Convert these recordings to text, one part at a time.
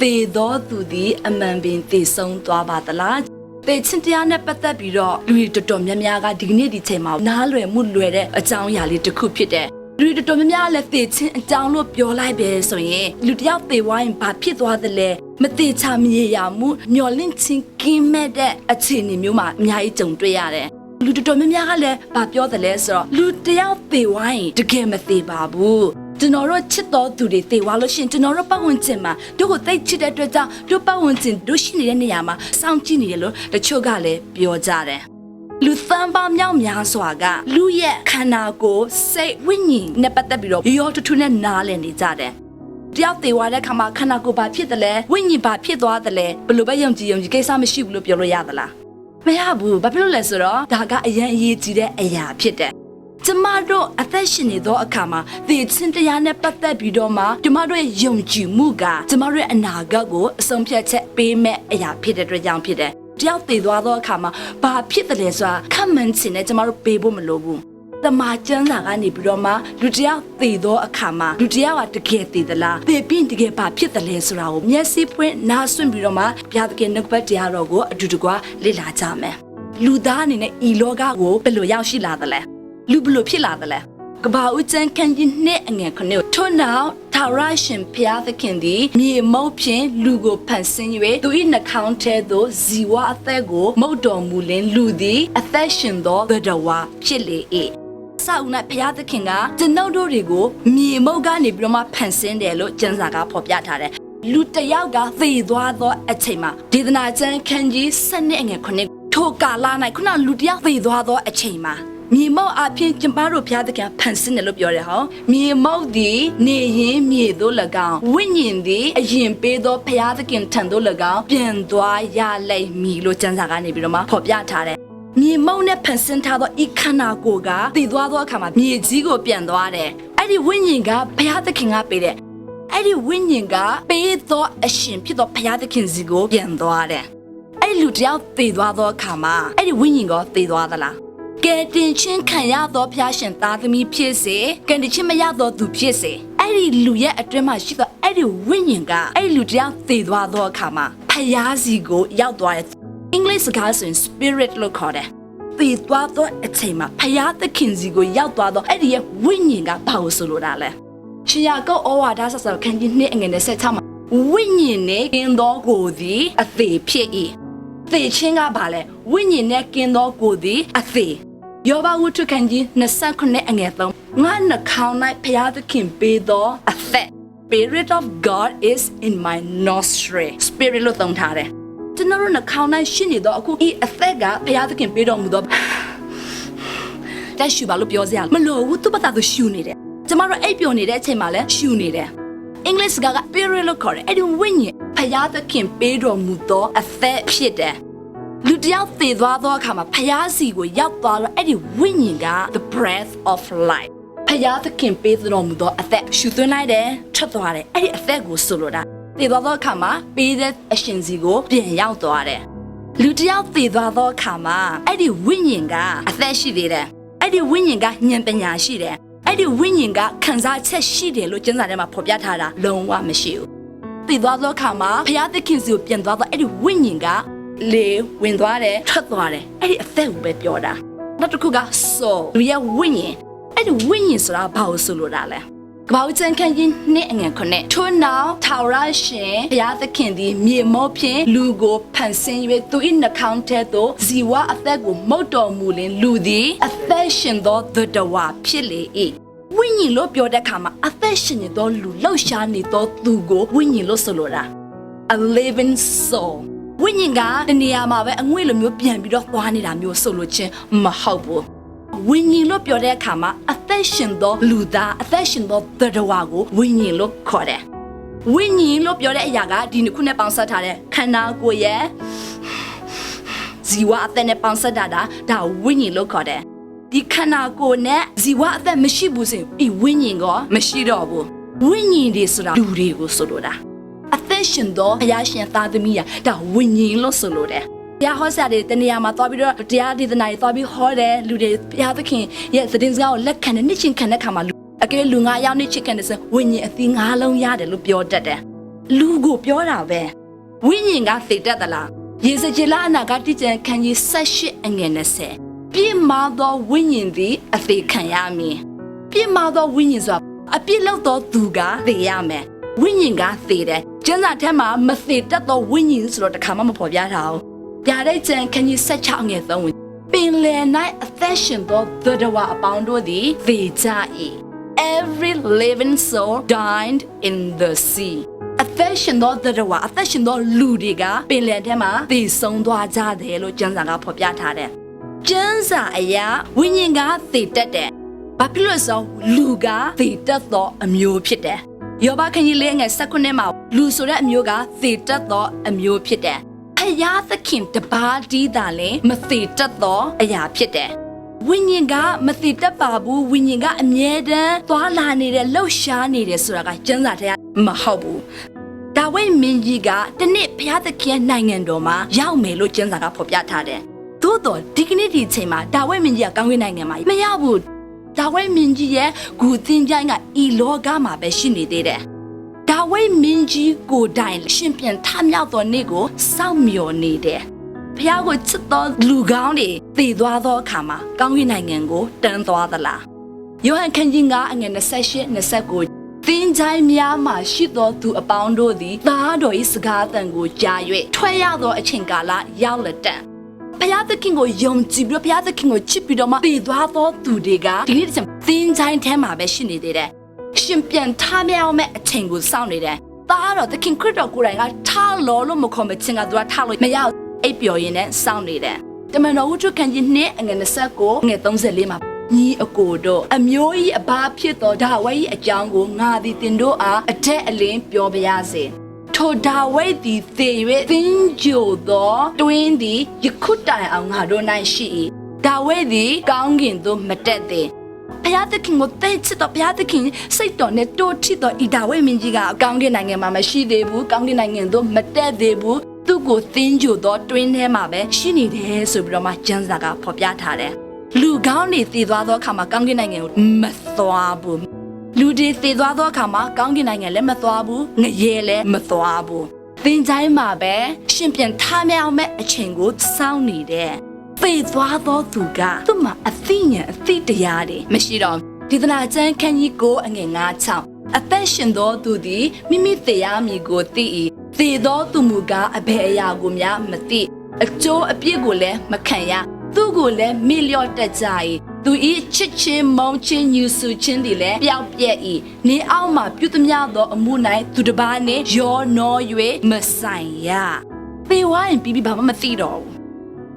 သေသောသူသည်အမှန်ပင်သေဆုံးသွားပါသလားသေချင်းတရားနဲ့ပတ်သက်ပြီးတော့လူတွေတော်တော်များများကဒီကနေ့ဒီချိန်မှာနားလွယ်မှုလွယ်တဲ့အကြောင်းအရာလေးတစ်ခုဖြစ်တဲ့လူတွေတော်တော်များများလည်းသေချင်းအကြောင်းလို့ပြောလိုက်ပဲဆိုရင်လူတစ်ယောက်သေသွားရင်ဘာဖြစ်သွားသလဲမသေးချာမရေရာမှုမျော်လင့်ခြင်းကင်းမဲ့တဲ့အခြေအနေမျိုးမှာအများကြီးကြုံတွေ့ရတယ်လူတော်တော်များများကလည်းဗာပြောတယ်လဲဆိုတော့လူတစ်ယောက်သေဝိုင်းတကယ်မသေးပါဘူး ကျွန်တော်တို့ချစ်တော်သူတွေသေသွားလို့ရှရင်ကျွန်တော်တို့ပတ်ဝန်းကျင်မှာတို့ကိုသိချစ်တဲ့အတွက်ကြောင့်တို့ပတ်ဝန်းကျင်တို့ရှိနေတဲ့နေရာမှာစောင့်ကြည့်နေရလို့တချို့ကလည်းပြောကြတယ်လူသန်းပေါင်းမြောက်များစွာကလူရဲ့ခန္ဓာကိုယ်စိတ်ဝိညာဉ်နဲ့ပတ်သက်ပြီးတော့ရောထူးထူးနဲ့နားလည်နေကြတယ်တယောက်သေသွားတဲ့ခါမှာခန္ဓာကိုယ်ဘာဖြစ်တယ်လဲဝိညာဉ်ဘာဖြစ်သွားတယ်လဲဘယ်လိုပဲယုံကြည်ယုံကြည်ကိစ္စမရှိဘူးလို့ပြောလို့ရသလားမရဘူးဘာဖြစ်လို့လဲဆိုတော့ဒါကအရင်အရေးကြီးတဲ့အရာဖြစ်တယ် ကျမတို့အသက်ရှင်နေသောအခါမှာသေခြင်းတရားနဲ့ပတ်သက်ပြီးတော့မှကျမတို့ရဲ့ယုံကြည်မှုကကျမတို့ရဲ့အနာဂတ်ကိုအဆုံးဖြတ်ချက်ပေးမဲ့အရာဖြစ်တဲ့အတွက်ကြောင့်ဖြစ်တယ်တယောက်သေသွားသောအခါမှာဘာဖြစ်တယ်လဲဆိုတာခက်မှန်းချင်နဲ့ကျမတို့ပေးဖို့မလိုဘူးတမန်ကျမ်းစာကနေပြီးတော့မှလူတစ်ယောက်သေသောအခါမှာလူတစ်ယောက်ကတကယ်သေသလားသေပြီးတကယ်ဘာဖြစ်တယ်လဲဆိုတာကိုမျက်စိဖွင့်နားဆွင့်ပြီးတော့မှဘုရားသခင်နှုတ်ပတ်တရားတော်ကိုအတူတကွလေ့လာကြမယ်လူသားအနေနဲ့ဤလောကကိုဘယ်လိုရောက်ရှိလာသလဲ လူဘယ်လိုဖြစ်လာသလဲကဘာဦးကျန်းခန်းကြီးနဲ့အငယ်ခနဲ့ထွန်းနောက်ထာဝရရှင်ဘုရားသခင်သည်မြေမုတ်ဖြင့်လူကိုဖန်ဆင်း၍သူ၏နှာခေါင်းထဲသို့ဇီဝအသက်ကိုမုတ်တော်မူလင်လူသည်အသက်ရှင်သောဗဒဝါဖြစ်လေ၏ဆောက်နဲ့ဘုရားသခင်ကကျွန်ုပ်တို့တွေကိုမြေမုတ်ကနေပြီးတော့မှဖန်ဆင်းတယ်လို့ကျမ်းစာကဖော်ပြထားတယ်လူတစ်ယောက်ကသေသွားသောအချိန်မှာဒေသနာကျမ်းခန်းကြီး7နှစ်အငယ်9ထိုကာလ၌ခုနလူတစ်ယောက်သေသွားသောအချိန်မှာ မြေမောက်အဖြစ်ကျမတို့ဘုရားသခင်ဖန်ဆင်းတယ်လို့ပြောတယ်ဟောမြေမောက်သည်နေရင်မြေသို့၎င်းဝိညာဉ်သည်အရင်ပေးသောဘုရားသခင်ထံသို့၎င်းပြန်သွားရလိမ့်မည်လို့ကျမ်းစာကနေပြီးတော့မှဖော်ပြထားတယ်မြေမုံနဲ့ဖန်ဆင်းထားသောဤခန္ဓာကိုယ်ကတည်သွားသောအခါမှာမြေကြီးကိုပြန်သွားတယ်အဲ့ဒီဝိညာဉ်ကဘုရားသခင်ကပေးတယ်အဲ့ဒီဝိညာဉ်ကပေးသောအရှင်ဖြစ်သောဘုရားသခင်စီကိုပြန်သွားတယ်အဲ့ဒီလူတစ်ယောက်တည်သွားသောအခါမှာအဲ့ဒီဝိညာဉ်ကတည်သွားသလား ကဲတင်ချင်းခံရသောဖျားရှင်သားသမီးဖြစ်စေကံတင်ချင်းမရသောသူဖြစ်စေအဲ့ဒီလူရဲ့အတွင်းမှာရှိသောအဲ့ဒီဝိညာဉ်ကအဲ့ဒီလူတယောက်သေသွားသောအခါမှာဖျားစီကိုရောက်သွားတယ်အင်္ဂလိပ်စကားဆိုရင် spirit လို့ခေါ်တယ်သေသွားသောအချိန်မှာဖျားသခင်စီကိုရောက်သွားသောအဲ့ဒီရဲ့ဝိညာဉ်ကဘာလို့ဆိုလိုတာလဲရှင်ယာကုတ်ဩဝါဒဆက်ဆက်ခန်းကြီးနှစ်အငယ်နဲ့ဆက်ချမှာဝိညာဉ်နဲ့ကင်းသောကိုယ်သည်အသေးဖြစ်၏သေခြင်းကဘာလဲဝိညာဉ်နဲ့ကင်းသောကိုယ်သည်အသေး ယောဘဝတ္ထုခန်းကြီး29အငယ်3ငါနှခေါင်း၌ဘုရားသခင်ပေးသောအသက် Spirit of God is in my nostril Spirit လို့သုံးထားတယ်ကျွန်တော်တို့နှခေါင်း၌ရှိနေသောအခုဤအသက်ကဘုရားသခင်ပေးတော်မူသောတက်ရှူပါလို့ပြောစရာမလိုဘူးသူ့ဘာသာသူရှူနေတယ်ကျမတို့အိပ်ပျော်နေတဲ့အချိန်မှာလည်းရှူနေတယ်အင်္ဂလိပ်စကားက spirit လို့ခေါ်တယ်အဲ့ဒီဝိညာဉ်ဘုရားသခင်ပေးတော်မူသောအသက်ဖြစ်တယ် လူတယောက်သေသွားသောအခါမှာဖျားစီကိုရောက်သွားတော့အဲ့ဒီဝိညာဉ်က the breath of life ဖျားသခင်ပေးတော်မူသောအသက်ရှူသွင်းလိုက်တယ်ထွက်သွားတယ်အဲ့ဒီအသက်ကိုဆိုလိုတာသေသွားသောအခါမှာပေးတဲ့အရှင်စီကိုပြန်ရောက်သွားတယ်လူတယောက်သေသွားသောအခါမှာအဲ့ဒီဝိညာဉ်ကအသက်ရှိသေးတယ်အဲ့ဒီဝိညာဉ်ကဉာဏ်ပညာရှိတယ်အဲ့ဒီဝိညာဉ်ကခံစားချက်ရှိတယ်လို့ကျမ်းစာထဲမှာဖော်ပြထားတာလုံးဝမရှိဘူးသေသွားသောအခါမှာဘုရားသခင်စီကိုပြန်သွားတော့အဲ့ဒီဝိညာဉ်က လေဝင်သွားတယ်ထွက်သွားတယ်အဲ့ဒီအသက်ကိုပဲပြောတာနောက်တစ်ခုက soul လူရဲ့ဝိညာဉ်အဲ့ဒီဝိညာဉ်ဆိုတာဘာလို့ဆိုလိုတာလဲကပောက်ကျန်ခန့်ကြီးနှစ်အငယ်ခုနှစ်ထို့နောက်ထာဝရရှင်ဘုရားသခင်သည်မြေမောဖြင့်လူကိုဖန်ဆင်း၍သူ၏နှာခေါင်းထဲသို့ဇီဝအသက်ကိုမုတ်တော်မူလင်လူသည်အသက်ရှင်သောသတ္တဝါဖြစ်လေ၏ဝိညာဉ်လို့ပြောတဲ့အခါမှာအသက်ရှင်နေသောလူလှုပ်ရှားနေသောသူကိုဝိညာဉ်လို့ဆိုလိုတာ a living soul ဝိညာဉ်ကတနေရာမှာပဲအငွေ့လိုမျိုးပြန်ပြီးတော့သွားနေတာမျိုးဆိုလို့ချင်းမဟုတ်ဘူးဝိညာဉ်လို့ပြောတဲ့အခါမှာအသက်ရှင်သောလူသားအသက်ရှင်သောသတ္တဝါကိုဝိညာဉ်လို့ခေါ်တယ်ဝိညာဉ်လို့ပြောတဲ့အရာကဒီနှစ်ခုနဲ့ပေါင်းစပ်ထားတဲ့ခန္ဓာကိုယ်ရဲ့ဇီဝအသက်နဲ့ပေါင်းစပ်တာဒါဒါဝိညာဉ်လို့ခေါ်တယ်ဒီခန္ဓာကိုယ်နဲ့ဇီဝအသက်မရှိဘူးဆိုရင်ဒီဝိညာဉ်ကမရှိတော့ဘူးဝိညာဉ်တွေဆိုတာလူတွေကိုဆိုလိုတာ အသက်ရှင်သောဘုရားရှင်သားသမီးရာဒါဝိညာဉ်လို့ဆိုလို့တယ်။တရားဟောဆရာတွေတနေရာမှာသွားပြီးတော့တရားဒေသနာတွေသွားပြီးဟောတယ်လူတွေဘုရားသခင်ရဲ့သတင်းစကားကိုလက်ခံတဲ့နှစ်ချင်းခံတဲ့ခါမှာလူအကယ်လူငါးယောက်နှစ်ချင်းခံတဲ့ဆိုဝိညာဉ်အသီးငါးလုံးရတယ်လို့ပြောတတ်တယ်။လူကိုပြောတာပဲဝိညာဉ်ကသေတတ်သလားရေစကြည်လာအနာကတိကျန်ခန်းကြီး78အငယ်20ပြင်းမာသောဝိညာဉ်သည်အသေးခံရမည်ပြင်းမာသောဝိညာဉ်ဆိုတာအပြစ်လောက်သောသူကသေရမယ်ဝိညာဉ်ကသေတယ် ကျမ်းစာထဲမှာမသေတတ်သောဝိညာဉ်ဆိုတော့တစ်ခါမှမဖော်ပြထားဘူးပြတဲ့ကျန်ခန်းကြီး16အငယ်3ဝင်ပင်လယ်၌အသက်ရှင်သောသတ္တဝါအပေါင်းတို့သည်သေကြ၏ every living soul died in the sea အသက်ရှင်သောသတ္တဝါအသက်ရှင်သောလူတွေကပင်လယ်ထဲမှာသေဆုံးသွားကြတယ်လို့ကျမ်းစာကဖော်ပြထားတယ်။ကျမ်းစာအရာဝိညာဉ်ကသေတတ်တယ်။ဘာဖြစ်လို့လဲဆိုတော့လူကသေတတ်သောအမျိုးဖြစ်တယ်။ ယောဘခန်းကြီးလေးငယ်၁၉မှာလူဆိုတဲ့အမျိုးကသေတတ်သောအမျိုးဖြစ်တယ်။ဖယားသခင်တပါးတီးတာလည်းမသေတတ်သောအရာဖြစ်တယ်။ဝိညာဉ်ကမသိတတ်ပါဘူးဝိညာဉ်ကအမြဲတမ်းသွားလာနေတယ်လှုပ်ရှားနေတယ်ဆိုတာကကျမ်းစာထဲကမဟုတ်ဘူးဒါဝိမင်းကြီးကတနေ့ဘုရားသခင်နိုင်ငံတော်မှာရောက်မယ်လို့ကျမ်းစာကဖော်ပြထားတယ်သို့တော့ဒီကနေ့ဒီအချိန်မှာဒါဝိမင်းကြီးကကောင်းကင်နိုင်ငံမှာမရောက်ဘူး ဒါဝိမင်းကြီးရဲ့ဂူသင်ချိုင်းကဤလောကမှာပဲရှိနေသေးတယ်ဒါဝိမင်းကြီးကိုယ်တိုင်ရှင်ပြန်ထမြောက်သောနေ့ကိုစောင့်မျှော်နေတယ်ဖះကိုချစ်သောလူကောင်းတွေတည်သွားသောအခါမှာကောင်းကင်နိုင်ငံကိုတန်းသွားသလားယောဟန်ခန်းကြီး9အငယ်28 29သင်ချိုင်းများမှရှိသောသူအပေါင်းတို့သည်သားတော်၏စကားအသံကိုကြား၍ထွက်ရသောအချိန်ကာလရောက်လက်တံ ဘုရားသခင်ကိုယုံကြည်ပြီးတော့ဘုရားသခင်ကိုချစ်ပြီးတော့မှတည်သွားသောသူတွေကဒီနေ့တစ်ချိန်သင်ချိုင်းထဲမှာပဲရှိနေသေးတယ်ရှင်ပြန်ထားမြောက်မဲ့အချိန်ကိုစောင့်နေတယ်သားတော်သခင်ခရစ်တော်ကိုယ်တိုင်ကထားလောလို့မခေါ်မချင်းကသူကထားလို့မရဘူးအိပ်ပျော်ရင်းနဲ့စောင့်နေတယ်။တမန်တော်ဝုဒ္ဓခန်းကြီးနှစ်အငယ်29ငယ်34မှာညီအကိုတို့အမျိုးကြီးအဘဖြစ်သောဒါဝိဒ်၏အကြောင်းကိုငါသည်တင်တို့အားအထက်အလင်းပြောပါရစေ။ ထိုဒါဝိဒ်သည်သေ၍သင်ကြိုသောတွင်းသည်ယခုတိုင်အောင်ငါတို့၌ရှိ၏။ဒါဝိဒ်သည်ကောင်းကင်သို့မတက်သေး။ဘုရားသခင်ကိုသိချစ်တော်ဘုရားသခင်စိတ်တော်နဲ့တိုးထစ်တော်ဤဒါဝိဒ်မင်းကြီးကကောင်းကင်နိုင်ငံမှာမရှိသေးဘူးကောင်းကင်နိုင်ငံသို့မတက်သေးဘူးသူ့ကိုသင်ကြိုသောတွင်းထဲမှာပဲရှိနေတယ်ဆိုပြီးတော့မှကျမ်းစာကဖော်ပြထားတယ်လူကောင်းတွေတည်သွားသောအခါမှာကောင်းကင်နိုင်ငံကိုမသွားဘူး လူတွေတည်သွားသောအခါမှာကောင်းကင်နိုင်ငံလည်းမသွားဘူးငရဲလည်းမသွားဘူးသင်ချိုင်းမှာပဲရှင်ပြန်ထားမြောက်မဲ့အချိန်ကိုစောင့်နေတယ်ပေသွားသောသူကသူ့မှာအသိဉာဏ်အသိတရားတွေမရှိတော့ဒီသနာကျမ်းခန်းကြီးကိုအငယ်9 6အသက်ရှင်သောသူသည်မိမိတရားမည်ကိုသိ၏သေသောသူမူကားအဘယ်အရာကိုများမသိအကျိုးအပြစ်ကိုလည်းမခံရသူကိုလည်းမေ့လျော့တတ်ကြ၏ သူဤချစ်ချင်းမုန်းချင်းညူဆူချင်းသည်လည်းပျောက်ပြက်၏နေအောက်မှပြုသမျှသောအမှု၌သူတစ်ပါးနှင့်ရောနော၍မဆိုင်ရသေဝိုင်းပြီးပြီးဘာမှမသိတော့ဘူး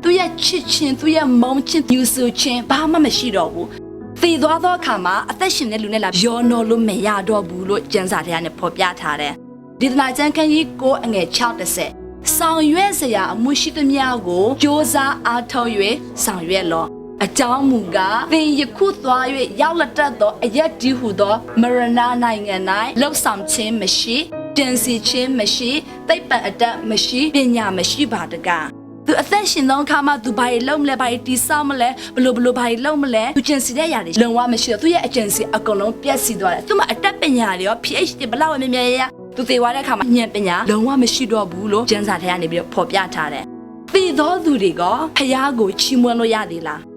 သူရဲ့ချစ်ချင်းသူရဲ့မုန်းချင်းညူဆူချင်းဘာမှမရှိတော့ဘူးသေသွားသောအခါမှာအသက်ရှင်တဲ့လူနဲ့လာရောနောလို့မရတော့ဘူးလို့ကျမ်းစာထဲကနေဖော်ပြထားတယ်ဒေသနာကျမ်းခန်းကြီးကိုအငယ်60ဆောင်ရွက်စရာအမှုရှိသမျှကိုစ조사အားထုတ်၍ဆောင်ရွက်လော့ အကြောင်းမူကားသင်ယခုသွား၍ရောက်လက်တတ်သောအရက်ဒီဟုသောမရဏနိုင်ငံ၌လှုပ်ဆောင်ခြင်းမရှိတင်စီခြင်းမရှိသိပ္ပံအတတ်မရှိပညာမရှိပါတကားသူအသက်ရှင်သောအခါမှာသူဘာတွေလုပ်မလဲဘာတွေတီးဆောက်မလဲဘလို့ဘလို့ဘာတွေလုပ်မလဲသူကျင်စီတဲ့ຢာတွေလုံဝမရှိတော့သူရဲ့အကျင်စီအကုန်လုံးပြက်စီသွားတယ်သူမှအတတ်ပညာတွေရော PhD ဘလောက်ပဲမြဲမြဲရသူသေသွားတဲ့အခါမှာဉာဏ်ပညာလုံးဝမရှိတော့ဘူးလို့ကျမ်းစာထဲကနေပြီးတော့ဖော်ပြထားတယ်။သေသောသူတွေကဖះကိုချီးမွမ်းလို့ရသေးလား။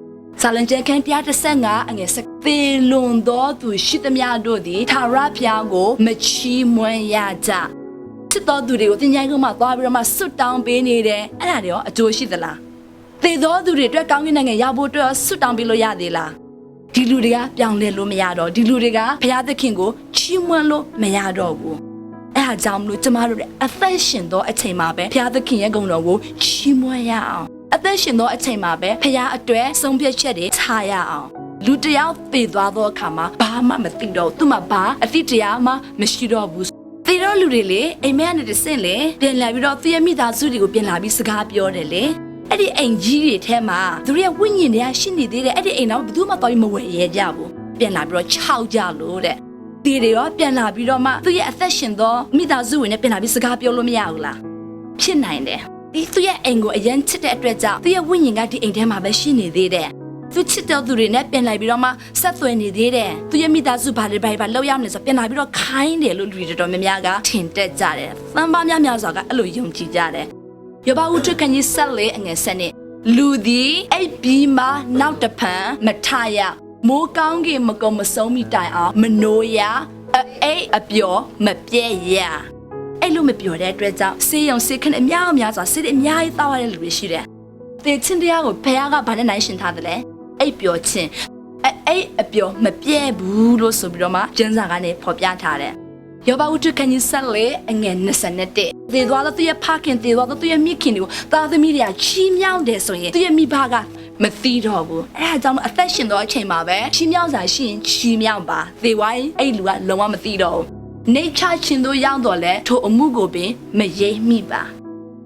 စာလံကျမ်းခန်း135အငယ်စသေလွန်သောသူရှိသမျှတို့သည်သာရဖះကို မချီးမွမ်းရကြ။ချစ်တော်သူတွေကိုသင်ချိုင်းကုန်းမှာသွားပြီးတော့မှဆွတ်တောင်းပေးနေတယ်။အဲ့ဒါတွေရောအကျိုးရှိသလား။သေသောသူတွေအတွက်ကောင်းကင်နိုင်ငံရောက်ဖို့အတွက်ဆွတ်တောင်းပေးလို့ရသေးလား။ဒီလူတွေကပြောင်းလဲလို့မရတော့ဒီလူတွေကဘုရားသခင်ကိုချီးမွမ်းလို့မရတော့ဘူးအဲ့ဒါကြောင့်မလို့ကျမတို့လည်းအသက်ရှင်သောအချိန်မှာပဲဘုရားသခင်ရဲ့ဂုဏ်တော်ကိုချီးမွမ်းရအောင် အသက်ရှင်သောအချိန်မှာပဲဘုရားအတွက်ဆုံးဖြတ်ချက်တွေချရအောင်လူတယောက်သေသွားသောအခါမှာဘာမှမသိတော့ဘူးသူမှဘာအသိတရားမှမရှိတော့ဘူးသေတော့လူတွေလေအိမ်မက်ကနေတဆင့်လေပြန်လာပြီးတော့သူရဲ့မိသားစုတွေကိုပြန်လာပြီးစကားပြောတယ်လေအဲ့ဒီအိမ်ကြီးတွေထဲမှာသူတို့ရဲ့ဝိညာဉ်တွေကရှိနေသေးတယ်အဲ့ဒီအိမ်တော့ဘယ်သူမှတော်ပြီးမဝယ်ရဲကြဘူးပြန်လာပြီးတော့ခြောက်ကြလို့တဲ့ဒီတွေရောပြန်လာပြီးတော့မှသူ့ရဲ့အသက်ရှင်သောမိသားစုဝင်နဲ့ပြန်လာပြီးစကားပြောလို့မရဘူးလားဖြစ်နိုင်တယ် ဒီသူ့ရဲ့အိမ်ကိုအရင်ချစ်တဲ့အတွက်ကြောင့်သူ့ရဲ့ဝိညာဉ်ကဒီအိမ်ထဲမှာပဲရှိနေသေးတယ်သူချစ်တဲ့သူတွေနဲ့ပြင်လိုက်ပြီးတော့မှဆက်သွယ်နေသေးတယ်သူရဲ့မိသားစုဘာလဲဘာလဲဘာလောက်ရမလဲဆိုပြင်လာပြီးတော့ခိုင်းတယ်လို့လူတွေတော်တော်များများကထင်တတ်ကြတယ်သံပါများများစွာကအဲ့လိုယုံကြည်ကြတယ်ယောဘဥထုခန်းကြီးဆက်လေအငယ်ဆက်နဲ့လူသည်အိပ်ပြီးမှနောက်တဖန်မထရမိုးကောင်းကင်မကုံမဆုံးမိတိုင်အောင်မနိုးရအိပ်အပျော်မပြဲရ အဲ့လိုမပြောတဲ့အတွက်ကြောင့်စေးရုံစေးခနဲ့အများအများစွာစေးတဲ့အများကြီးတောက်ရတဲ့လူတွေရှိတယ်။တေချင်းတရားကိုဘုရားကဘာနဲ့နိုင်ရှင်ထားတယ်လဲ။အိပ်ပျော်ခြင်းအဲအိပ်အပျော်မပြဲဘူးလို့ဆိုပြီးတော့မှကျမ်းစာကနေဖော်ပြထားတယ်။ယောဘဝတ္ထုခန်းကြီးဆက်လေအငယ်21သေသွားတော့သူရဲ့ဖခင်သေသွားတော့သူရဲ့မိခင်တွေကိုသားသမီးတွေကချီးမြှောက်တယ်ဆိုရင်သူရဲ့မိဘကမသိတော့ဘူးအဲဒါကြောင့်အသက်ရှင်တော့အချိန်မှာပဲချီးမြှောက်စာရှိရင်ချီးမြှောက်ပါသေဝိုင်းအဲ့လူကလုံးဝမသိတော့ဘူး နေချချင်းတို့ရောက်တော့လဲထိုအမှုကိုပင်မရိပ်မိပါ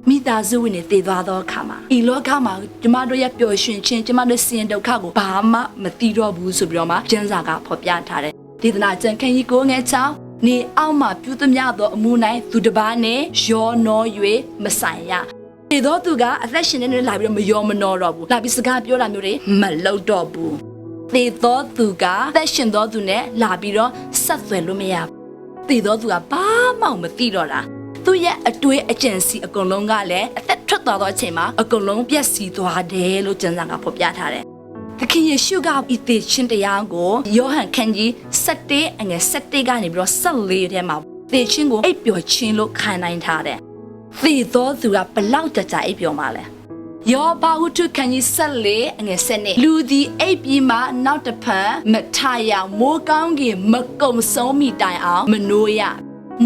မိသားစုဝင်တွေတည်သွားသောအခါမှာဤလောကမှာကျမတို့ရဲ့ပျော်ရွှင်ခြင်းကျမတို့စီရင်ဒုက္ခကိုဘာမှမသိတော့ဘူးဆိုပြီးတော့မှကျမ်းစာကဖော်ပြထားတယ်ဒေသနာကျမ်းခန်းကြီးကိုငယ်ချောင်းနေအောက်မှာပြုသမျှသောအမှု၌သူတစ်ပါးနဲ့ရောနော၍မဆိုင်ရဒီတော့သူကအသက်ရှင်နေနေလာပြီးတော့မယောမနှောတော့ဘူးလာပြီးစကားပြောတာမျိုးတွေမလုပ်တော့ဘူးသေသောသူကအသက်ရှင်သောသူနဲ့လာပြီးတော့ဆက်သွယ်လို့မရဘူး သေသောသူကဘာမှမသိတော့တာသူရဲ့အတွေးအကြံစီအကုန်လုံးကလည်းအသက်ထွက်သွားသောအချိန်မှာအကုန်လုံးပျက်စီးသွားတယ်လို့ကျမ်းစာကဖော်ပြထားတယ်သခင်ယေရှုကဤသေခြင်းတရားကိုယောဟန်ခန်းကြီး7အငယ်7ကနေပြီးတော့14ထဲမှာသေခြင်းကိုအိပ်ပျော်ခြင်းလို့ခံနိုင်ထားတယ်။သေသောသူကဘလောက်တကြအိပ်ပျော်မှာလဲ။ ယောဘဝတ္ထုခန်းကြီး14အငယ်7နဲ့လူသည်အိပ်ပြီးမှနောက်တစ်ဖန်မထရမိုးကောင်းကင်မကုံဆုံးမိတိုင်အောင်မနိုးရ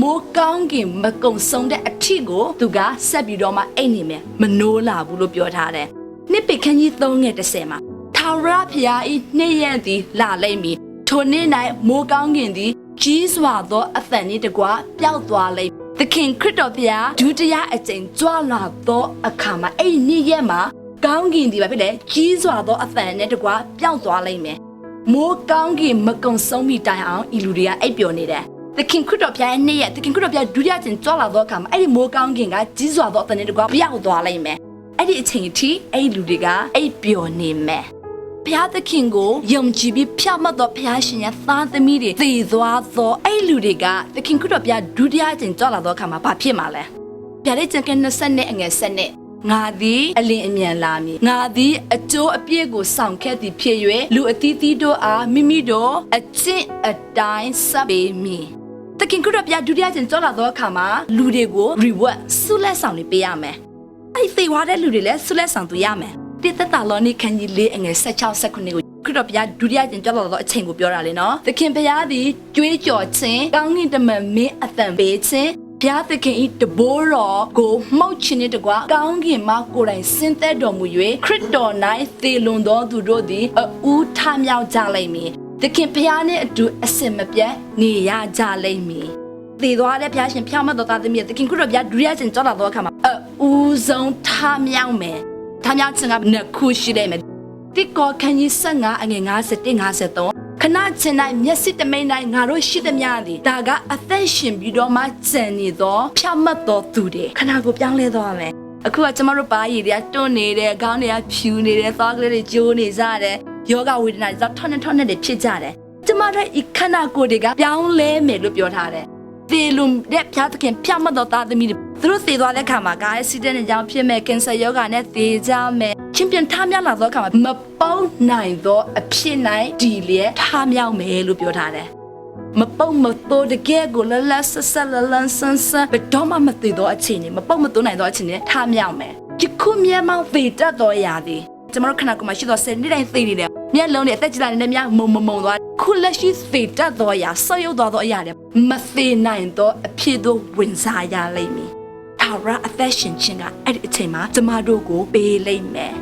မိုးကောင်းကင်မကုံဆုံးတဲ့အထီကိုသူကဆက်ပြီးတော့မှအိတ်နေမယ်မနိုးလာဘူးလို့ပြောထားတယ်။နှစ်ပိခန်းကြီး3ငယ်30မှာထာဝရဘုရား၏နေ့ရက်သည်လာလိမ့်မည်ထိုနေ့၌မိုးကောင်းကင်သည်ကြီးစွာသောအသံနှင့်တကွပျောက်သွားလိမ့်မည်သ ခင်ခရစ်တော်ဘုရားဒုတိယအကြိမ်ကြွလာသောအခါမှာအဲ့ဒီနေ့ရက်မှာကောင်းကင်ဒီပါဖြစ်လေကြီးစွာသောအသံနဲ့တကွပျောက်သွားလိမ့်မယ်မိုးကောင်းကင်မကုံဆုံးမိတိုင်အောင်ဤလူတွေကအိပ်ပျော်နေတယ်သခင်ခရစ်တော်ဘုရားရဲ့နေ့ရက်သခင်ခရစ်တော်ဘုရားဒုတိယအကြိမ်ကြွလာသောအခါမှာအဲ့ဒီမိုးကောင်းကင်ကကြီးစွာသောအသံနဲ့တကွပျောက်သွားလိမ့်မယ်အဲ့ဒီအချိန်အထိအဲ့ဒီလူတွေကအိပ်ပျော်နေမယ် ဘုရားသခင်ကိုယုံကြည်ပြီးဖြောင့်မတ်သောဘုရားရှင်ရဲ့သားသမီးတွေတည်သွားသောအဲ့လူတွေကသခင်ခရစ်တော်ဘုရားဒုတိယအကြိမ်ကြွလာသောအခါမှာဘာဖြစ်မှာလဲဗျာဒိတ်ကျန်က20နဲ့အငယ်7နဲ့ငါသည်အလင်းအမြန်လာမည်ငါသည်အကျိုးအပြည့်ကိုဆောင်ခဲ့သည်ဖြစ်၍လူအသီးသီးတို့အားမိမိတို့အကျင့်အတိုင်းဆက်ပေးမည်တခင်ခရစ်တော်ဘုရားဒုတိယကျင်ကြောလာသောအခါမှာလူတွေကို reward ဆုလက်ဆောင်တွေပေးရမယ်အဲ့ဒီသေသွားတဲ့လူတွေလည်းဆုလက်ဆောင်သူရမယ် တိသက်တာလောနိခန်းကြီးလေးအငယ်16 19ကိုခရစ်တော်ဘုရားဒုတိယကျင်ကြောလာသောအချိန်ကိုပြောတာလေနော်သခင်ဘုရားသည်ကြွေးကြော်ခြင်းကောင်းကင်တမန်မင်းအသံပေးခြင်းဘုရားသခင်ဤတဘိုးတော်ကိုမှုတ်ခြင်းနှင့်တကွကောင်းကင်မှကိုယ်တိုင်ဆင်းသက်တော်မူ၍ခရစ်တော်၌သေလွန်သောသူတို့သည်အူးထမြောက်ကြလိမ့်မည်သခင်ဘုရားနှင့်အတူအစင်မပြတ်နေရကြလိမ့်မည်သေသွားတဲ့ဘုရားရှင်ဖျောက်မတ်တော်သားသမီးသခင်ခရစ်တော်ဘုရားဒုတိယကျင်ကြောလာသောအခါမှာအူးဆုံးထမြောက်မယ် ထမြောက်ခြင်းကနှစ်ခုရှိလိမ့်မယ်တိကောခန်းကြီး15အငယ်51 53ခဏချင်း၌မျက်စိတမိန်၌ငါတို့ရှိသမျှသည်ဒါကအသက်ရှင်ပြီးတော့မှကြံနေသောဖြောက်မတ်သောသူတွေခဏကိုပြောင်းလဲသွားမယ်အခုကကျမတို့ပါရည်တွေကတွန်းနေတယ်ခေါင်းတွေကဖြူနေတယ်သွားကလေးတွေကျိုးနေကြတယ်ယောဂဝေဒနာတွေတော့ထောင်းနေထောင်းနေတွေဖြစ်ကြတယ်ကျမတို့ဤခန္ဓာကိုယ်တွေကပြောင်းလဲမယ်လို့ပြောထားတယ် သေလုံတဲ့ဖျားသခင်ဖြောက်မတ်သောသားသမီးတွေသူတို့သေသွားတဲ့ခါမှာကားအက်ဆီဒန့်နဲ့ကြောင့်ဖြစ်မဲ့ကင်ဆာယောဂါနဲ့သေကြမယ်ချင်းပြန်ထားမြောက်လာသောအခါမှာမပေါင်းနိုင်သောအဖြစ်နိုင်ဒီလျက်ထားမြောက်မယ်လို့ပြောထားတယ်မပုတ်မတိုးတကယ်ကိုလလဆဆလလန်ဆန်ဆန်ဘယ်တော့မှမသိတော့အချိန်နေမပုတ်မတိုးနိုင်တော့အချိန်နေထားမြောက်မယ်ဒီခုမြဲမောင်သေတတ်တော်ရာသည်ကျမတို့ခဏကမှရှိတော့ဆယ်နေ့တိုင်းသိနေတယ်မျက်လုံးနဲ့အသက်ကြီးလာနေတဲ့မြမုံမမုံသွားခုလက်ရှိသေတတ်တော်ရာဆော့ရုပ်သွားသောအရာတွေ မသေနိုင်တော့အဖြစ်သို့ဝင်စားရလိမ့်မည်ထာဝရအသက်ရှင်ခြင်းကအဲ့ဒီအချိန်မှာကျမတို့ကိုပေးလိမ့်မယ်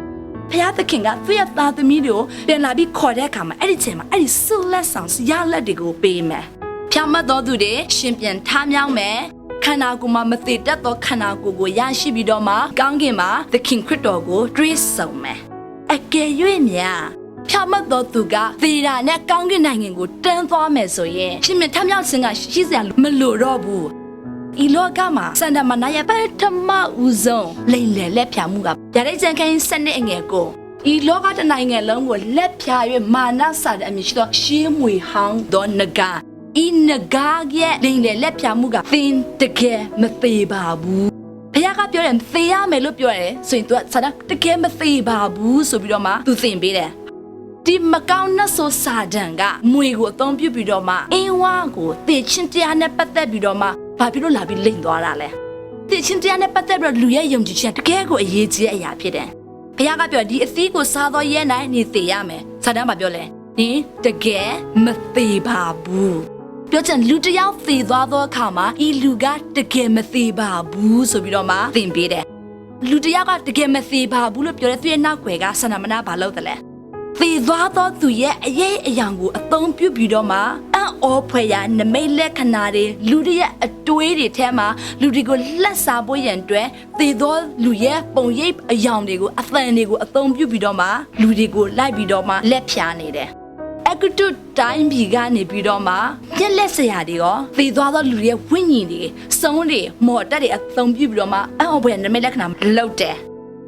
ဖျားသခင်ကသူ့ရဲ့သားသမီးတွေကိုပြန်လာပြီးခေါ်တဲ့အခါမှာအဲ့ဒီချိန်မှာအဲ့ဒီဆုလက်ဆောင်ရလက်တွေကိုပေးမယ်။ဖြောင့်မတ်တော်သူတွေရှင်ပြန်ထားမြောင်းမယ်။ခန္ဓာကိုယ်မှာမသေးတတ်သောခန္ဓာကိုယ်ကိုရရှိပြီးတော့မှကောင်းကင်မှာသခင်ခရစ်တော်ကိုတွေးဆုံမယ်။အကယ်၍များဖြောင့် မတ်တော်သူကသေတာနဲ့ကောင်းကင်နိုင်ငံကိုတန်းသွားမယ်ဆိုရင်ရှင်ပြန်ထားမြောင်းခြင်းကရှိစရာမလိုတော့ဘူး။ဤလောကမှာစန္ဒမနာယပထမဦးဆုံးလိမ်လည်လက်ဖြာမှုကဗျာဒိတ်ကြံခိုင်းစနစ်အငယ်ကိုဤလောကတစ်နိုင်ငံလုံးကိုလက်ဖြာ၍မာနဆာတဲ့အမည်ရှိသောရှေးမွေဟောင်းသောနဂါဤနဂါရဲ့လိန်လေလက်ဖြာမှုကသင်တကယ်မသေးပါဘူးဘုရားကပြောတယ်သေရမယ်လို့ပြောတယ်ဆိုရင် तू ဆာတကယ်မသေးပါဘူးဆိုပြီးတော့မှ तू သင်ပေးတယ် ဒီမကောင်းနှဆိုးစာဒံကမွေကိုအသုံးပြုပြီးတော့မှအင်းဝါကိုတေချင်းတရားနဲ့ပတ်သက်ပြီးတော့မှဘာဖြစ်လို့လာပြီးလိန်သွားတာလဲတေချင်းတရားနဲ့ပတ်သက်ပြီးတော့လူရဲ့ယုံကြည်ခြင်းတကယ်ကိုအရေးကြီးတဲ့အရာဖြစ်တယ်ဘုရားကပြောဒီအသီးကိုစားတော့ရဲနိုင်နေသေးရမယ်စာဒံမှာပြောလဲနင်တကယ်မသေးပါဘူးပြောချင်လူတစ်ယောက်သေသွားသောအခါမှာဤလူကတကယ်မသေးပါဘူးဆိုပြီးတော့မှသင်ပေးတယ်လူတစ်ယောက်ကတကယ်မသေးပါဘူးလို့ပြောတဲ့သူရဲ့နောက်ွယ်ကဆန္ဒမနာဘာလုပ်တယ်လဲ သေသွားသောသူရဲ့အရေးအယောင်ကိုအသုံးပြုပြီးတော့မှအံ့ဩဖွယ်ရာနမိတ်လက္ခဏာတွေလူတွေရဲ့အတွေးတွေထဲမှာလူတွေကိုလှက်စားဖို့ရန်အတွက်သေသောလူရဲ့ပုံရိပ်အယောင်တွေကိုအသံတွေကိုအသုံးပြုပြီးတော့မှလူတွေကိုလိုက်ပြီးတော့မှလက်ဖြာနေတယ်အကတုတိုင်းပြည်ကနေပြီးတော့မှပြက်လက်စရာတွေရောသေသွားသောလူတွေရဲ့ဝိညာဉ်တွေစုံးတွေမော်တက်တွေအသုံးပြုပြီးတော့မှအံ့ဩဖွယ်ရာနမိတ်လက္ခဏာလောက်တယ်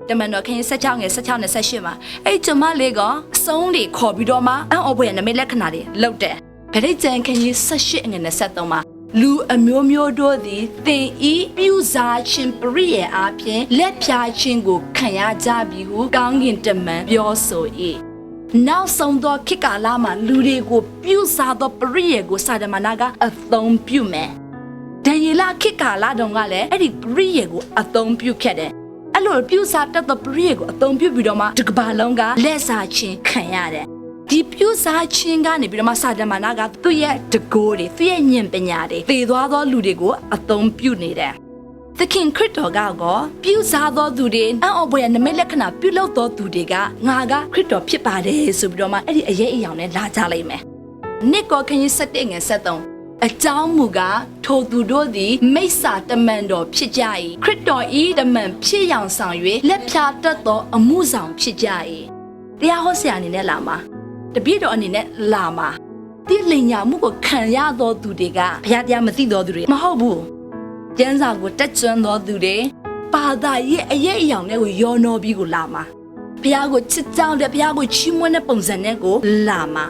တမန်တော်ခရင်16ငယ်16နဲ့18မှာအဲ့ကျမလေးကအဆုံးတွေခေါ်ပြီးတော့မှအံ့ဩဖွယ်နမိတ်လက္ခဏာတွေလုပ်တယ်ဗရိတ်ကျန်ခရင်18ငယ်23မှာလူအမျိုးမျိုးတို့သည်သင်ဤပြုစားခြင်းပရိယေအားဖြင့်လက်ဖြာခြင်းကိုခံရကြပြီဟုကောင်းကင်တမန်ပြောဆို၏နောက်ဆုံးသောခေတ်ကာလမှာလူတွေကိုပြုစားသောပရိယေကိုစာဒမနာကအသုံးပြုမယ်ဒံယေလခေတ်ကာလတုန်းကလည်းအဲ့ဒီပရိယေကိုအသုံးပြုခဲ့တယ် အဲ့လိုပြုစားတတ်တဲ့ပရိယေကိုအသုံးပြုပြီးတော့မှဒီကဘာလုံးကလက်စားချင်းခံရတယ်ဒီပြုစားချင်းကနေပြီးတော့မှစာတမနာကသူ့ရဲ့တကိုးတွေသူ့ရဲ့ဉာဏ်ပညာတွေသေသွားသောလူတွေကိုအသုံးပြုနေတယ်သခင်ခရစ်တော်ကကောပြုစားသောသူတွေအံ့ဩဖွယ်နမိတ်လက္ခဏာပြုလုပ်သောသူတွေကငါကခရစ်တော်ဖြစ်ပါတယ်ဆိုပြီးတော့မှအဲ့ဒီအရေးအယောင်နဲ့လာကြလိမ့်မယ်နစ်ကောခရင်7ငယ်73 အကြောင်းမူကားထိုသူတို့သည်မိစ္ဆာတမန်တော်ဖြစ်ကြ၏ခရစ်တော်ဤတမန်ဖြစ်ရောင်ဆောင်၍လက်ဖြာတတ်သောအမှုဆောင်ဖြစ်ကြ၏တရားဟောဆရာအနေနဲ့လာမှာတပည့်တော်အနေနဲ့လာမှာဒီလိန်ညာမှုကိုခံရသောသူတွေကဘုရားတရားမသိသောသူတွေမဟုတ်ဘူးကျမ်းစာကိုတက်ကျွမ်းသောသူတွေပါတာရဲ့အရေးအယောင်တွေကိုယောနောပြီးကိုလာမှာဘုရားကိုချစ်ကြောင်းတဲ့ဘုရားကိုချီးမွမ်းတဲ့ပုံစံနဲ့ကိုလာမှာ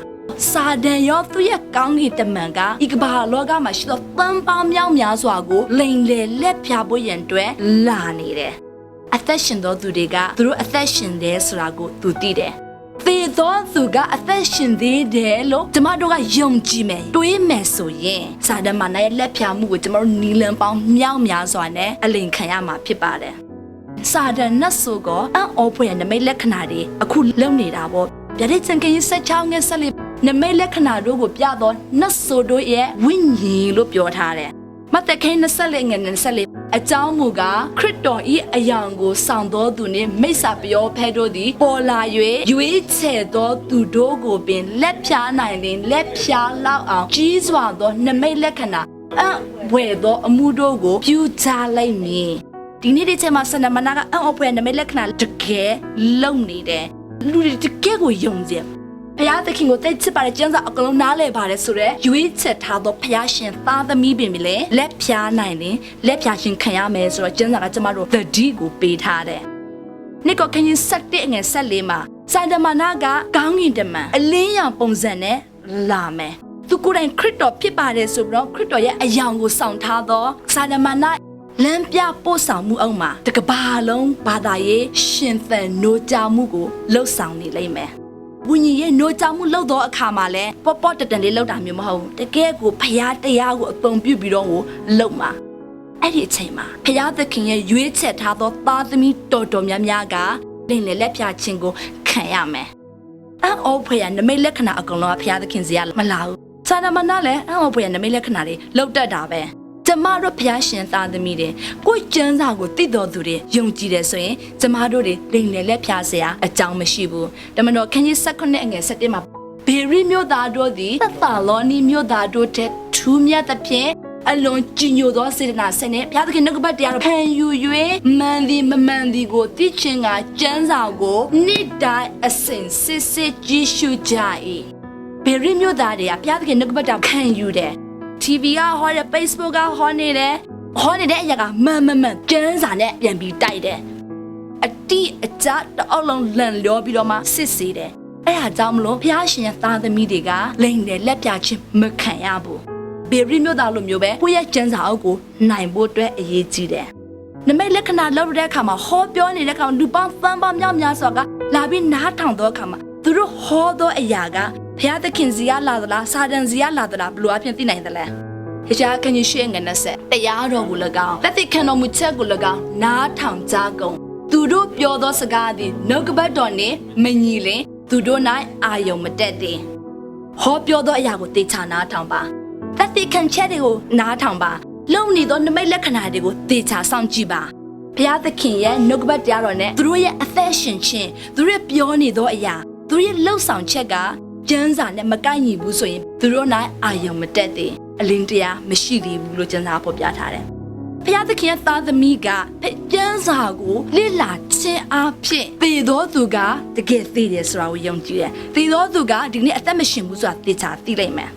စာဒန်ရောသူ့ရဲ့ကောင်းကင်တမန်ကဤကမ္ဘာလောကမှာရှိသောတန်ပေါင်းမြောက်များစွာကိုလိန်လေလက်ဖြာဖို့ရန်အတွက်လာနေတယ်။အသက်ရှင်သောသူတွေကသူတို့အသက်ရှင်တယ်ဆိုတာကိုသူသိတယ်။သေသောသူကအသက်ရှင်သေးတယ်လို့ကျမတို့ကယုံကြည်မယ်တွေးမယ်ဆိုရင်စာဒန်မနာရဲ့လက်ဖြာမှုကိုကျမတို့နီလန်ပေါင်းမြောက်များစွာနဲ့အလိန်ခံရမှာဖြစ်ပါတယ်။စာဒန်နတ်ဆိုကအံ့ဩဖွယ်နမိတ်လက္ခဏာတွေအခုလုံနေတာပေါ့ဗျာဒိတ်စံကရင်ဆက်ချောင်းငယ်ဆက်လေး နမိတ်လက္ခဏာတို့ကိုပြတော့နတ်ဆိုတို့ရဲ့ဝိညာဉ်လို့ပြောထားတယ်မတ်တခိန်24ငယ်24အကြောင်းမူကားခရစ်တော်ဤအယောင်ကိုဆောင်တော်သူနှင့်မိစ္ဆာပြောဖဲတို့သည်ပေါ်လာ၍ရွေးချယ်သောသူတို့ကိုပင်လက်ဖြားနိုင်လင်လက်ဖြားလောက်အောင်ကြီးစွာသောနမိတ်လက္ခဏာအံ့ဝယ်သောအမှုတို့ကိုပြုကြလိုက်မည်ဒီနေ့ဒီချိန်မှာဆန္ဒမနာကအံ့ဩဖွယ်နမိတ်လက္ခဏာတကယ်လုံနေတယ်လူတွေတကယ်ကိုယုံကြည် ဘုရားသခင်ကိုတိတ်ချစ်ပါတယ်ကျမ်းစာအကလုံးနားလည်ပါတယ်ဆိုတော့ရွေးချက်ထားသောဘုရားရှင်သားသမီးပင်ပြီလေလက်ဖြားနိုင်ရင်လက်ဖြားရှင်ခံရမယ်ဆိုတော့ကျမ်းစာကကျမတို့သတိကိုပေးထားတယ်နိကောခရင်7ငွေ14မှာစန္ဒမနာကကောင်းကင်တမန်အလင်းရောင်ပုံစံနဲ့လာမယ်သူကိုယ်တိုင်ခရစ်တော်ဖြစ်ပါတယ်ဆိုပြီးတော့ခရစ်တော်ရဲ့အယောင်ကိုဆောင်ထားသောစန္ဒမနာလမ်းပြပို့ဆောင်မှုအောက်မှာတကဘာလုံးဘာသာရေးရှင်သန်နိုးကြမှုကိုလှုပ်ဆောင်နေလိမ့်မယ်။ ဝိညာဉ်ရဲ့နိုးကြမှုလှုပ်သောအခါမှာလဲပေါ့ပေါ့တတန်လေးလှုပ်တာမျိုးမဟုတ်ဘူး။တကယ်ကိုဖရားတရားကိုအပုံပြုပြီးတော့ကိုလှုပ်မှာ။အဲ့ဒီအချိန်မှာဖရားသခင်ရဲ့ရွေးချယ်ထားသောသားသမီးတော်တော်များများကလင်လေလက်ပြခြင်းကိုခံရမယ်။အံ့ဩဖွယ်ရနမိတ်လက္ခဏာအကုန်လုံးကဖရားသခင်စီကမလာဘူး။စာနမနာလည်းအံ့ဩဖွယ်ရနမိတ်လက္ခဏာတွေလှုပ်တတ်တာပဲ။ ကျမတို့ဖျားရှင်သားသမီးတွေကိုယ်ကျမ်းစာကိုသိတော်သူတွေယုံကြည်တယ်ဆိုရင်ကျမတို့တွေလိမ်လည်လက်ဖျားစရာအကြောင်းမရှိဘူး။တမန်တော်ခန်းကြီး16အငယ်17မှာဘေရိမြို့သားတို့သည်သက်သာလောနီမြို့သားတို့ထက်ထူးမြတ်သဖြင့်အလွန်ကြည်ညိုသောစေတနာဆင်းနဲ့ဘုရားသခင်နှုတ်ကပတ်တရားကိုခံယူ၍မှန်သည်မမှန်သည်ကိုသိခြင်းကကျမ်းစာကိုနေ့တိုင်းအစဉ်စစ်စစ်ကြည့်ရှုကြ၏ဘေရိမြို့သားတွေကဘုရားသခင်နှုတ်ကပတ်တရားကိုခံယူတယ် TV ကဟောတယ် Facebook ကဟောနေတယ်ဟောနေတဲ့အရာကမှန်မှန်မှန်ကျန်းစာနဲ့ပြန်ပြီးတိုက်တယ်အတိအကြတအောက်လုံးလန်လျောပြီးတော့မှစစ်စေတယ်အဲ့ဒါကြောင့်မလို့ဘုရားရှင်ရဲ့သားသမီးတွေကလိန်တယ်လက်ပြချင်းမခံရဘူးဘေရီမျိုးသားလိုမျိုးပဲကိုယ့်ရဲ့ကျန်းစာအုပ်ကိုနိုင်ဖို့အတွက်အရေးကြီးတယ်နမိတ်လက္ခဏာလောက်တဲ့အခါမှာဟောပြောနေတဲ့အခါမှာလူပေါင်းသန်းပေါင်းများများစွာကလာပြီးနားထောင်တော့အခါမှာသူတို့ဟောသောအရာက ဘုရားသခင်စီကလာသလားစာတန်စီကလာသလားဘယ်လိုအဖြစ်သိနိုင်သလဲဟေရှာခဏရှိငနဲ့ဆက်တရားတော်ကို၎င်းလက်သိခံတော်မူချက်ကို၎င်းနားထောင်ကြကုန်သူတို့ပြောသောစကားသည်နှုတ်ကပတ်တော်နှင့်မညီလင်သူတို့၌အာယုံမတက်သည်ဟောပြောသောအရာကိုသေချာနားထောင်ပါလက်သိခံချက်တွေကိုနားထောင်ပါလုံနေသောနမိတ်လက္ခဏာတွေကိုသေချာစောင့်ကြည့်ပါဘုရားသခင်ရဲ့နှုတ်ကပတ်တရားတော်နဲ့သူတို့ရဲ့အသက်ရှင်ခြင်းသူတို့ရဲ့ပြောနေသောအရာသူတို့ရဲ့လှုပ်ဆောင်ချက်က ကျမ်းစာနဲ့မကိုက်ညီဘူးဆိုရင်သူတို့၌အာယုံမတက်သေးအလင်းတရားမရှိသေးဘူးလို့ကျမ်းစာဖော်ပြထားတယ်ဘုရားသခင်ရဲ့သားသမီးကကျမ်းစာကိုလေ့လာခြင်းအဖြစ်သေသောသူကတကယ်သေတယ်ဆိုတာကိုယုံကြည်တယ်သေသောသူကဒီနေ့အသက်မရှင်ဘူးဆိုတာသိချာသိလိုက်မယ်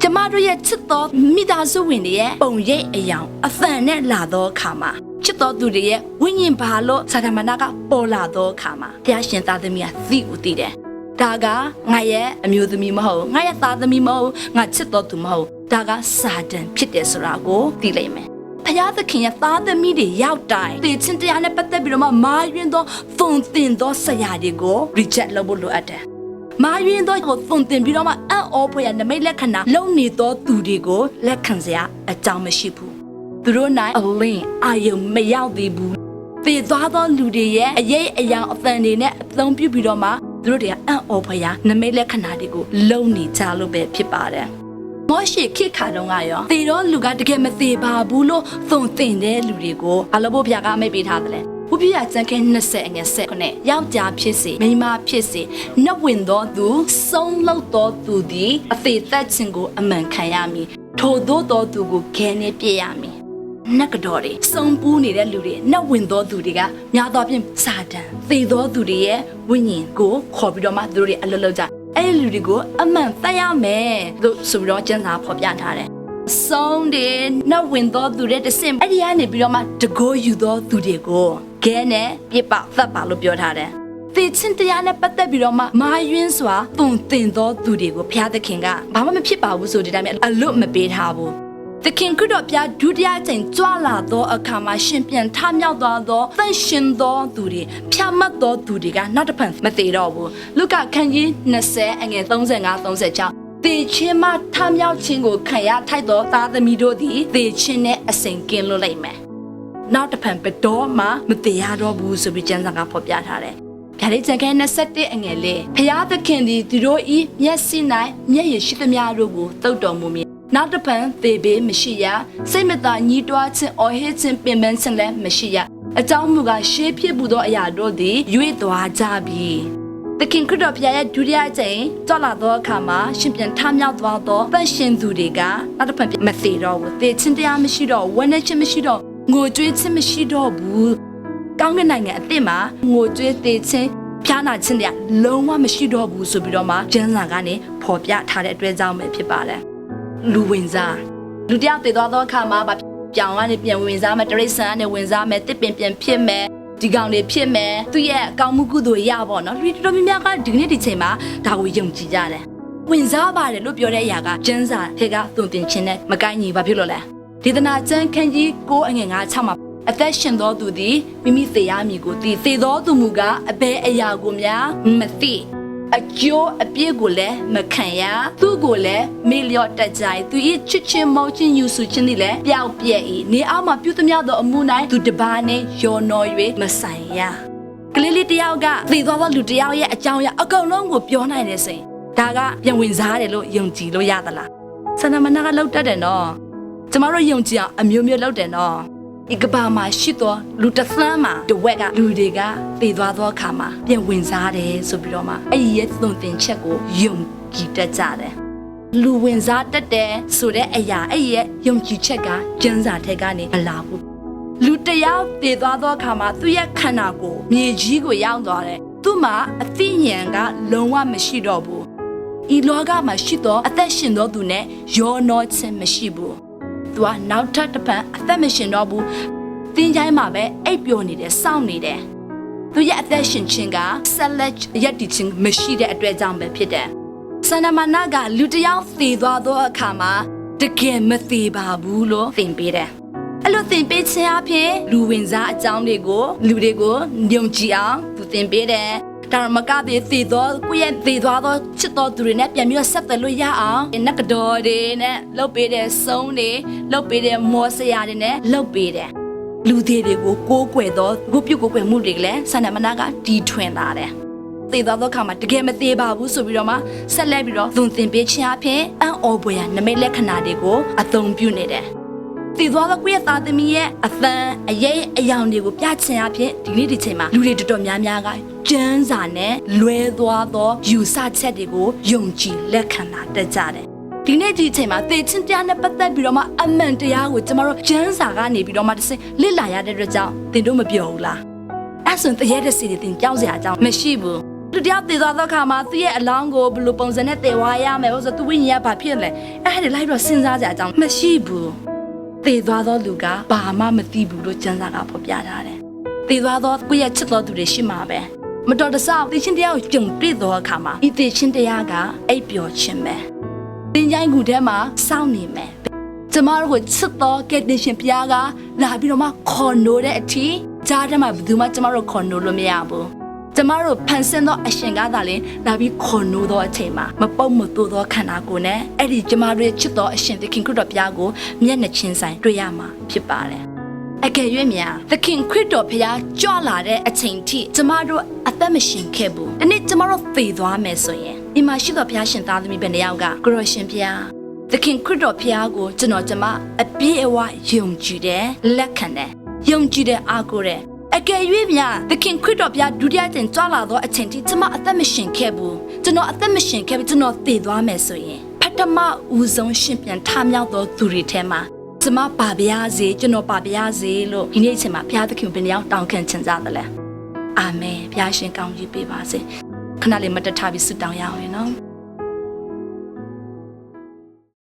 ကျမတို့ရဲ့ချစ်တော်မိသားစုဝင်တွေရဲ့ပုံရိပ်အယောင်အဖန်နဲ့လာသောအခါမှာချစ်တော်သူတွေရဲ့ဝိညာဉ်ဘာလို့စာတမဏကပေါ်လာသောအခါမှာဘုရားရှင်သားသမီးကသိကိုသိတယ် ဒါကငါရဲ့အမျိုးသမီးမဟုတ်ငါရဲ့သားသမီးမဟုတ်ငါချစ်တော်သူမဟုတ်ဒါကစာတန်ဖြစ်တယ်ဆိုတာကိုသိလိုက်မယ်ဖျားသခင်ရဲ့သားသမီးတွေရောက်တိုင်းသေချင်းတရားနဲ့ပတ်သက်ပြီးတော့မှမာယွင်းသောသုံတင်သောဆရာတွေကို reject လုပ်ဖို့လိုအပ်တယ်။မာယွင်းသောကိုသုံတင်ပြီးတော့မှအံ့ဩဖွယ်ရနမိတ်လက္ခဏာလုံနေသောသူတွေကိုလက်ခံစရာအကြောင်းမရှိဘူး။သူတို့နိုင်အလင်းအာယုံမရောက်သေးဘူး။သေသွားသောလူတွေရဲ့အရေးအယောင်အသံတွေနဲ့အသုံးပြုပြီးတော့မှ သူတို့တွေကအံ့ဩဖွယ်ရနမိတ်လက္ခဏာတွေကိုလုံနေကြလို့ပဲဖြစ်ပါတယ်။မောရှိခိခါတုံးကရောသေတော့လူကတကယ်မသေးပါဘူးလို့သုံတင်တဲ့လူတွေကိုအလဘို့ဖျားကမိတ်ပေးထားတယ်လေဘုပြရစံခဲ20အငယ်ဆက်ခုနဲ့ယောက်ျားဖြစ်စေမိန်းမဖြစ်စေနှုတ်ဝင်သောသူဆုံးလောက်သောသူသည်အသေးသက်ခြင်းကိုအမှန်ခံရမည်ထို့သောသောသူကိုခဲနဲ့ပြည့်ရမည် နက်ကတော်တွေစုံပူးနေတဲ့လူတွေနှက်ဝင်သောသူတွေကများသောဖြင့်စာတန်သေသောသူတွေရဲ့ဝိညာဉ်ကိုခေါ်ပြီးတော့မှသူတို့တွေအလွတ်လောက်ကြအဲ့ဒီလူတွေကိုအမှန်သက်ရမယ်လို့ဆိုပြီးတော့ကျမ်းစာဖော်ပြထားတယ်။ဆုံးတယ်နှုတ်ဝင်သောသူတွေတစင်အဲ့ဒီကနေပြီးတော့မှတကိုးယူသောသူတွေကိုခဲနဲ့ပြစ်ပသတ်ပါလို့ပြောထားတယ်။သေချင်းတရားနဲ့ပတ်သက်ပြီးတော့မှမာယွင်းစွာတုံတင်သောသူတွေကိုဘုရားသခင်ကဘာမှမဖြစ်ပါဘူးဆိုတဲ့တိုင်းအလွတ်မပေးထားဘူး။ သခင်ခရစ်တော်ပြဒုတိယကျိန်ကြွလာသောအခါမှာရှင်ပြန်ထမြောက်သွားသောသန့်ရှင်သောသူတွေဖြာမတ်သောသူတွေကနောက်တစ်ဖန်မသေးတော့ဘူးလုကခန်းကြီး20အငယ်35 36သေခြင်းမှထမြောက်ခြင်းကိုခံရထိုက်သောသားသမီးတို့သည်သေခြင်းနဲ့အစဉ်ကင်းလွတ်လိုက်မယ်နောက်တစ်ဖန်ဘတော်မှမသေးရတော့ဘူးဆိုပြီးကျမ်းစာကဖော်ပြထားတယ်ဗျာဒိတ်ကျန်ခဲ21အငယ်လေးဖျားသခင်သည်သူတို့ဤမျက်စိ၌မျက်ရည်ရှိသမျှတို့ကိုတုတ်တော်မူမည် နောက်တစ်ပံသေဘေးမရှိရစိတ်မသာညှိတွားခြင်းအော်ဟစ်ခြင်းပင်ပန်းခြင်းလည်းမရှိရအကြောင်းမူကားရှေးဖြစ်ပူသောအရာတို့သည်ရွေ့သွားကြပြီသခင်ခရစ်တော်ဘုရားရဲ့ဒုတိယအကြိမ်ကြွလာသောအခါမှာရှင်ပြန်ထမြောက်သွားသောတန်ရှင်သူတွေကနောက်တစ်ဖက်မသေးတော့ဘူးသေခြင်းတရားမရှိတော့ဝမ်းနည်းခြင်းမရှိတော့ငိုကြွေးခြင်းမရှိတော့ဘူးကောင်းကင်နိုင်ငံအစ်စ်မှာငိုကြွေးသေးခြင်းဖျားနာခြင်းတရားလုံးဝမရှိတော့ဘူးဆိုပြီးတော့မှကျမ်းစာကနေဖော်ပြထားတဲ့အတွက်ကြောင့်ပဲဖြစ်ပါတယ် လူဝင်စားလူတယောက်တည်သွားသောအခါမှာဗပြောင်ကနေပြန်ဝင်စားမယ်တရိษံကနေဝင်စားမယ်တစ်ပင်ပြန်ဖြစ်မယ်ဒီကောင်တွေဖြစ်မယ်သူရဲ့အကောင်မှုကုသိုလ်ရပါတော့လူတော်များများကဒီနေ့ဒီချိန်မှာဒါကိုယုံကြည်ကြတယ်ဝင်စားပါတယ်လို့ပြောတဲ့အရာကကျန်းစာထေကသွန်သင်ခြင်းနဲ့မကိုင်းညီဘာဖြစ်လို့လဲဒေသနာကျမ်းခန်းကြီး9အငယ်9 6မှာအသက်ရှင်သောသူသည်မိမိသေရမည်ကိုသိသေသောသူမူကားအဘဲအရာကိုများမသိ အကျိုးအပြည့်ကိုလည်းမခံရသူ့ကိုလည်းမေလျော့တက်ကြိုင်သူ၏ချစ်ချင်းမောချင်းယူဆခြင်းသည်လည်းပျောက်ပြက်၏နေအောင်မှာပြုသမျှသောအမှု၌သူတပါးနှင့်ယော်တော်၍မဆိုင်ရကလေးလေးတယောက်ကသေသွားသောလူတယောက်ရဲ့အကြောင်းအရာအကုန်လုံးကိုပြောနိုင်တယ်ဆိုရင်ဒါကပြန်ဝင်စားတယ်လို့ယုံကြည်လို့ရသလားဆန္ဒမနာကလောက်တတ်တယ်နော်ကျမတို့ယုံကြည်အောင်အမျိုးမျိုးလောက်တယ်နော် ဒီကဘာမှာရှိသောလူတစ်သန်းမှာတဝက်ကလူတွေကတည်သွားသောအခါမှာပြန်ဝင်စားတယ်ဆိုပြီးတော့မှအဲ့ဒီရဲ့သွန်သင်ချက်ကိုယုံကြည်တတ်ကြတယ်လူဝင်စားတတ်တယ်ဆိုတဲ့အရာအဲ့ဒီရဲ့ယုံကြည်ချက်ကကျန်းစာထက်ကနေမလာဘူးလူတယောက်တည်သွားသောအခါမှာသူ့ရဲ့ခန္ဓာကိုယ်မြေကြီးကိုရောက်သွားတယ်သူ့မှာအသိဉာဏ်ကလုံးဝမရှိတော့ဘူးဤလောကမှာရှိသောအသက်ရှင်သောသူနဲ့ယောနောခြင်းမရှိဘူး သူကနောက်ထပ်တစ်ပတ်အသက်မရှင်တော့ဘူးတင်းချိုင်းမှာပဲအိပ်ပျော်နေတယ်စောင့်နေတယ်သူရဲ့အသက်ရှင်ခြင်းကဆက်လက်ရက်တည်ခြင်းမရှိတဲ့အတွက်ကြောင့်ပဲဖြစ်တယ်ဆန္ဒမနာကလူတစ်ယောက်သေသွားသောအခါမှာတကယ်မသေးပါဘူးလို့သင်ပေးတယ်အဲ့လိုသင်ပေးခြင်းအပြင်လူဝင်စားအကြောင်းတွေကိုလူတွေကိုညုံကြည်အောင်သူသင်ပေးတယ် ဒါရမကတဲ့သေသောကိုယ့်ရဲ့သေသွားသောချစ်တော်သူတွေနဲ့ပြန်ပြီးတော့ဆက်သွယ်လို့ရအောင်နက်ကတော်တွေနဲ့လှုပ်ပေးတဲ့ဆုံးတွေလှုပ်ပေးတဲ့မောဆရာတွေနဲ့လှုပ်ပေးတယ်လူသေးတွေကိုကိုးကွယ်သောကိုပြုတ်ကိုးကွယ်မှုတွေကလည်းဆန္ဒမနာကတီထွင်လာတယ်သေသွားသောအခါမှာတကယ်မသေးပါဘူးဆိုပြီးတော့မှဆက်လက်ပြီးတော့သွန်သင်ပေးခြင်းအပြင်အံ့ဩဖွယ်ရာနမိတ်လက္ခဏာတွေကိုအသုံးပြုနေတယ် တည်သွားသောကိုယ့်ရဲ့သားသမီးရဲ့အသံအရေးအယောင်တွေကိုပြချင်အဖြစ်ဒီနေ့ဒီချိန်မှာလူတွေတော်တော်များများကကျမ်းစာနဲ့လွဲသွားသောယူဆချက်တွေကိုယုံကြည်လက်ခံတာတက်ကြတယ်ဒီနေ့ဒီချိန်မှာသေချင်းတရားနဲ့ပတ်သက်ပြီးတော့မှအမှန်တရားကိုကျမတို့ကျမ်းစာကနေပြီးတော့မှတစ်စလစ်လာရတဲ့အတွက်ကြောင့်သင်တို့မပြောဘူးလားအဲ့ဆိုရင်တရေတဲ့စီတွေသင်ကြောက်စရာအကြောင်းမရှိဘူးလူတယောက်တည်သွားသောအခါမှာသူ့ရဲ့အလောင်းကိုဘယ်လိုပုံစံနဲ့တည်ဝါရမယ်လို့ဆိုသူဝိညာဉ်ကဘာဖြစ်လဲအဲ့ဒါလိုက်ပြီးတော့စဉ်းစားကြအကြောင်းမရှိဘူး သေသွားသောလူကဘာမှမသိဘူးလို့ကျမ်းစာကဖော်ပြထားတယ်။သေသွားသောကိုယ့်ရဲ့ချစ်တော်သူတွေရှိမှာပဲ။မတော်တဆသေခြင်းတရားကိုကြုံတွေ့သောအခါမှာဤသေခြင်းတရားကအိပ်ပျော်ခြင်းပဲ။သင်ချိုင်းကူထဲမှာစောင့်နေမယ်။ကျမတို့ကိုချစ်တော်ကယ်တင်ရှင်ဘုရားကလာပြီးတော့မှခေါ်နိုးတဲ့အထိကြားထဲမှာဘယ်သူမှကျမတို့ခေါ်နိုးလို့မရဘူး။ ကျမတို့ဖန်ဆင်းသောအရှင်ကားသာလင်လာပြီးခေါ်နိုးသောအချိန်မှာမပုတ်မတိုးသောခန္ဓာကိုယ်နဲ့အဲ့ဒီကျမတို့ရဲ့ချစ်တော်အရှင်သခင်ခရစ်တော်ဘုရားကိုမျက်နှာချင်းဆိုင်တွေ့ရမှာဖြစ်ပါတယ်။အကယ်၍များသခင်ခရစ်တော်ဘုရားကြွလာတဲ့အချိန်ထိကျမတို့အသက်မရှင်ခဲ့ဘူး။ဒီနေ့ကျမတို့သေသွားမယ်ဆိုရင်ဒီမှာရှိတော်ဘုရားရှင်သားသမီးဘယ်နှယောက်ကကိုရရှင်ဘုရားသခင်ခရစ်တော်ဘုရားကိုကျွန်တော်ကျမအပြည့်အဝယုံကြည်တယ်လက်ခံတယ်ယုံကြည်တဲ့အားကိုးတယ် အကယ်၍များသခင်ခရစ်တော်ဘုရားဒုတိယကျင်ကြွလာသောအချိန်ထိကျွန်မအသက်မရှင်ခဲ့ဘူးကျွန်တော်အသက်မရှင်ခဲ့ဘူးကျွန်တော်သေသွားမယ်ဆိုရင်ပထမဦးဆုံးရှင်ပြန်ထမြောက်သောသူတွေထဲမှာကျွန်မပါပြားစေကျွန်တော်ပါပြားစေလို့ဒီနေ့အချိန်မှာဘုရားသခင်ဘယ်နှယောက်တောင်းခံချင်ကြသလဲအာမင်ဘုရားရှင်ကောင်းကြီးပေးပါစေခဏလေးမတ်တထားပြီးဆုတောင်းရအောင်နော်